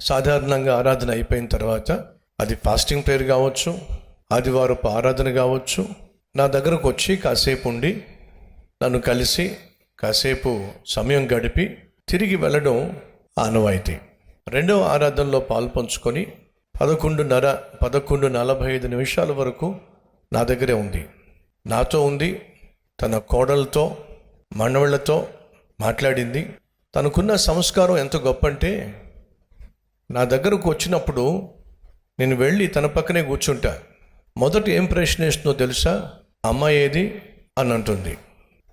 సాధారణంగా ఆరాధన అయిపోయిన తర్వాత అది ఫాస్టింగ్ ప్రేయర్ కావచ్చు ఆదివారపు ఆరాధన కావచ్చు. నా దగ్గరకు వచ్చి కాసేపు ఉండి నన్ను కలిసి కాసేపు సమయం గడిపి తిరిగి వెళ్ళడం ఆనవాయితీ. రెండవ ఆరాధనలో పాల్పంచుకొని పదకొండున్నర పదకొండు నలభై ఐదు నిమిషాల వరకు నా దగ్గరే ఉంది. నాతో ఉంది తన కోడలతో మనవళ్ళతో మాట్లాడింది. తనకున్న సంస్కారం ఎంత గొప్ప అంటే నా దగ్గరకు వచ్చినప్పుడు నేను వెళ్ళి తన పక్కనే కూర్చుంటా. మొదట ఏం ప్రశ్న వేస్తుందో తెలుసా? అమ్మాయి ఏది? అని అంటుంది.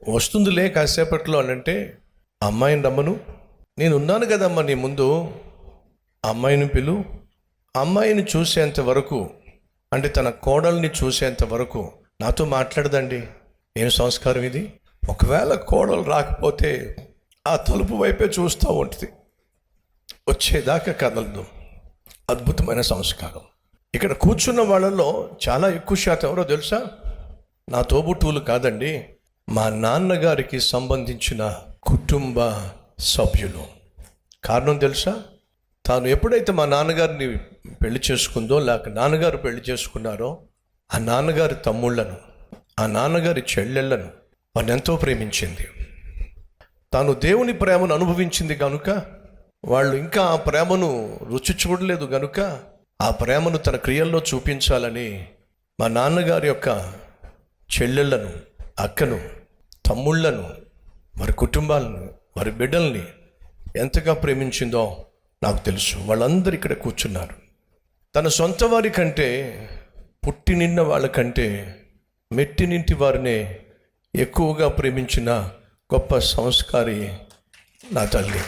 వస్తుందిలే కాసేపట్లో అని అంటే అమ్మాయిని రమ్మను. నేను ఉన్నాను కదమ్మా నీ ముందు. అమ్మాయిని పిలు. అమ్మాయిని చూసేంత వరకు అంటే తన కోడల్ని చూసేంత వరకు నాతో మాట్లాడదండి. ఏం సంస్కారం ఇది? ఒకవేళ కోడలు రాకపోతే ఆ తలుపు వైపే చూస్తూ ఉంటుంది. వచ్చేదాకా కదలదు. అద్భుతమైన సంస్కారం. ఇక్కడ కూర్చున్న వాళ్ళలో చాలా ఎక్కువ శాతం ఎవరో తెలుసా? నా తోబుట్టువులు కాదండి. మా నాన్నగారికి సంబంధించిన కుటుంబ సభ్యులు. కారణం తెలుసా? తాను ఎప్పుడైతే మా నాన్నగారిని పెళ్ళి చేసుకుందో లేక నాన్నగారు పెళ్ళి చేసుకున్నారో ఆ నాన్నగారి తమ్ముళ్ళను ఆ నాన్నగారి చెల్లెళ్ళను వారిని ఎంతో ప్రేమించింది. తాను దేవుని ప్రేమను అనుభవించింది కనుక వాళ్ళు ఇంకా ఆ ప్రేమను రుచి చూడలేదు గనుక ఆ ప్రేమను తన క్రియల్లో చూపించాలని మా నాన్నగారి యొక్క చెల్లెళ్ళను అక్కను తమ్ముళ్ళను వారి కుటుంబాలను వారి బిడ్డల్ని ఎంతగా ప్రేమించిందో నాకు తెలుసు. వాళ్ళందరూ ఇక్కడ కూర్చున్నారు. తన సొంత వారి కంటే పుట్టి నిన్న వాళ్ళకంటే మెట్టినింటి వారినే ఎక్కువగా ప్రేమించిన గొప్ప సంస్కారి నా తల్లి.